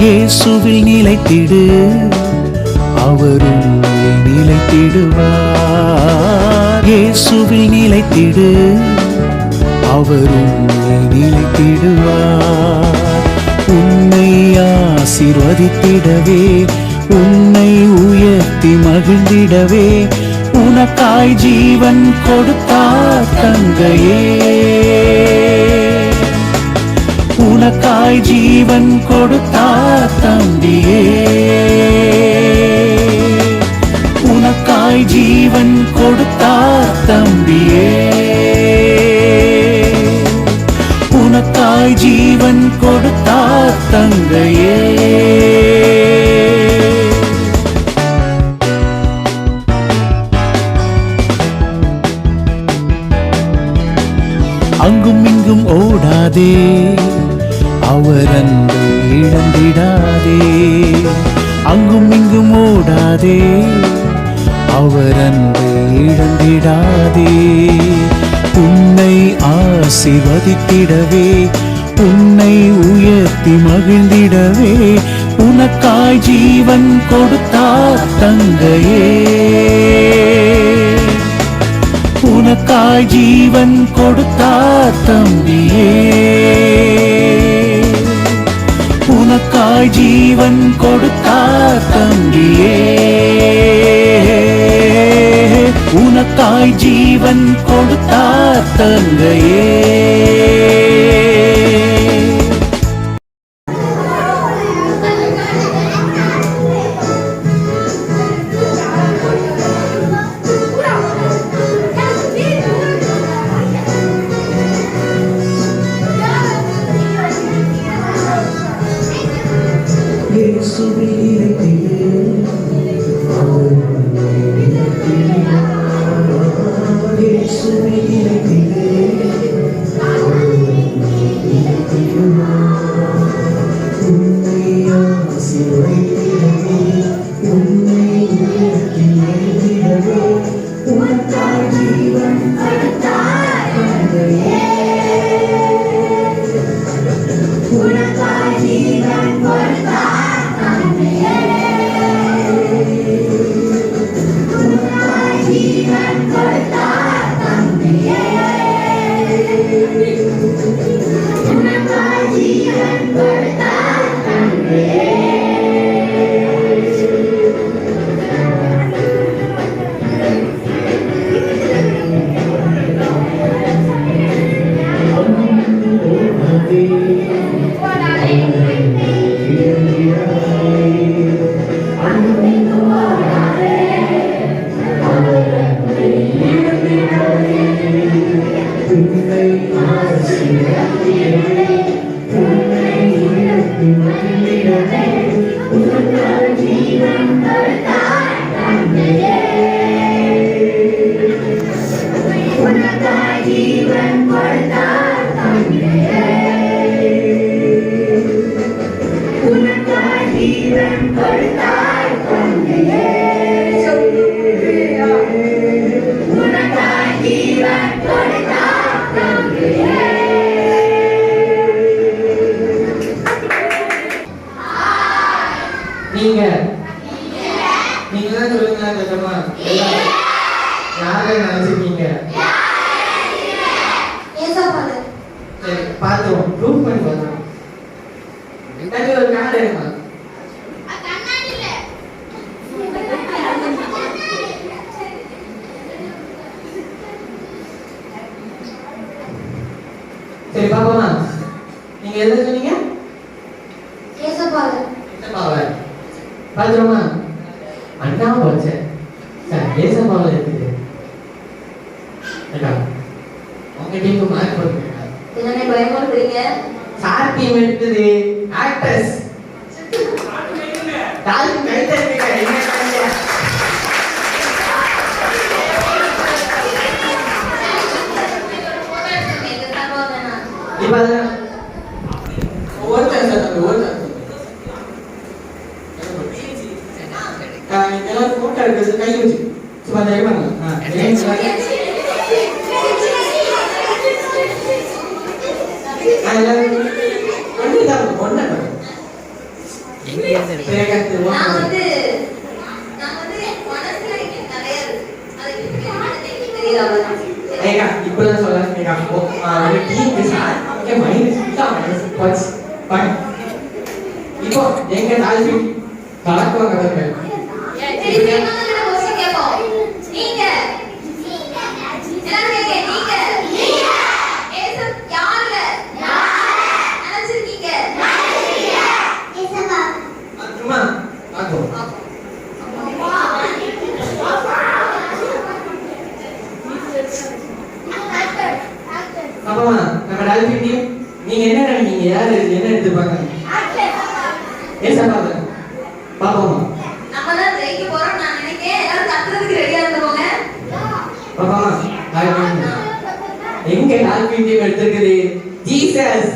இயேசுவில் நிலைத்திடு. அவரும் நிலைத்திடுவார். இயேசுவில் நிலைத்திடு. அவரும் நிலைத்திடுவார். உன்னை ஆசிர்வதித்திடவே உன்னை உயர்த்தி மகிழ்ந்திடவே உனக்காய் ஜீவன் கொடுத்தார் தங்கையே. உனக்காய் ஜீவன் கொடுத்தார் தம்பியே. உனக்காய் ஜீவன் கொடுத்தார் தம்பியே. உனக்காய் ஜீவன் கொடுத்தார் தங்கையே. அங்கும் இங்கும் ஓடாதே. விடாதே. அங்கும் இங்கும் ஓடாதே. அவர் அன்பு இழந்திடாதே. உன்னை ஆசிர்வதித்திடவே. உன்னை உயர்த்தி மகிழ்ந்திடவே. உனக்காய் ஜீவன் கொடுத்தார் தங்கையே. உனக்காய் ஜீவன் கொடுத்தார் தம்பியே. உனக்காய் ஜீவன் கொடுத்தார் தம்பியே உனக்காய் ஜீவன் கொடுத்தார் தங்கையே. sobrevivem நீங்க பார்த்துவோம். ப்ரூவ் பண்ணி பார்த்துவோம். தம்பி ஒரு கார்டு எடுமா? சரி பாப்போமா நீங்க எதை சொன்னீங்க? பார்த்துருமா அண்ணா படிச்சேன் சார் ஏசப்பாவை இருக்குது அக்கா உங்க மார்க் சார் டீம் எடுத்தது ஆக்டர்ஸ் தாய்க்கு கை. தட்டுங்க என்ன கலைஞ? இப்ப அது- ஒவ்வொருத்தர் சார் தம்பி, ஒவ்வொருத்தர். ஆ, எல்லாரும் photo எடுக்கிறது கை வச்சு. சும்மா தைரியமா போச்சு பாய் இப்போ எங்க டால்பின் கலக்குவாங்க நம்ம டால்பின் டீம் நீங்க என்ன நினைக்கீங்க யாரு என்ன எடுத்துப்பாங்க ஏன் சாப்பாடு பாப்பாமா நம்ம தான் ஜெயிக்க போறோம் நான் நினைக்கிறேன் எல்லாரும் கத்துறதுக்கு ரெடியா இருந்துக்கோங்க பாப்பாமா டால்பின் எங்க டால்பின் டீம் எடுத்துருக்குது ஜீசஸ்